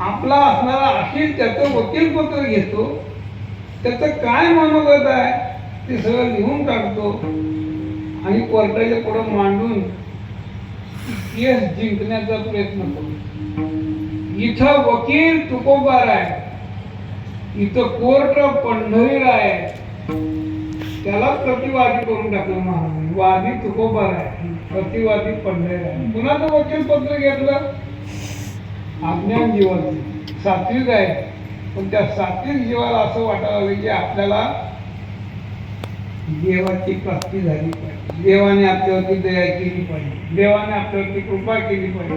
आपला असणारा अखिल त्याचं वकीलपत्र घेतो. त्याचं काय मनोगत आहे ते सगळं लिहून काढतो आणि कोर्टाच्या पुढे मांडून केस जिंकण्याचा प्रयत्न करतो. इथं वकील तुकोबार आहे. इथं कोर्ट पंढरीर प्रतिवादी करून टाकलं महाराज. वादी तुकोबार आहे. प्रतिवादी पंढरीर आहे कुणाचं वकील घेतलं. अज्ञान जीवन सात्विक आहे. पण त्या सात्विक जीवाला असं वाटायला लागलं की आपल्याला देवाची प्राप्ती झाली पाहिजे. देवाने आपल्यावरती दया केली पाहिजे. देवाने आपल्यावरती कृपा केली पाहिजे.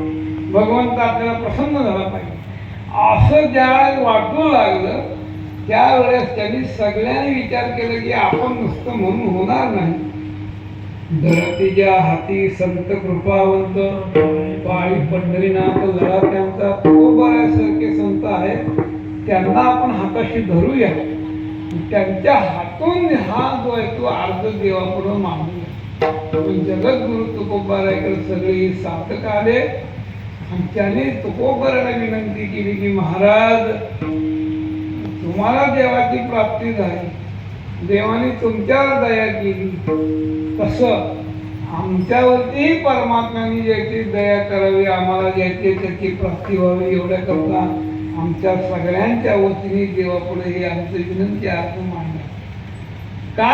भगवंत आपल्याला प्रसन्न झाला पाहिजे. असं ज्या वाटू लागलं त्यावेळेस त्यांनी सगळ्यांनी विचार केला की आपण नुसतं म्हणून होणार नाही. धरतीच्या हाती संत कृपावंत पाळी पंढरीनाथ लढा त्यांचा बऱ्यासारखे संत आहेत. त्यांना आपण हाताशी धरूया. त्यांच्या हातून हा जो आहे तो अर्ध देवापुढं मानूया पण जगद्गुरु तुकोबाराकडे सगळी साधक आले. आणि त्याने तुकोबाराला विनंती केली की महाराज तुम्हाला देवाची प्राप्ती झाली. देवाने तुमच्यावर दया केली. तसं आमच्यावरती परमात्म्याने ज्याची दया करावी आम्हाला ज्याची त्याची प्राप्ती व्हावी एवढ्या करता आमच्या सगळ्यांच्या वतीने देवापुढे ही आमची विनंती अर्थ मांडली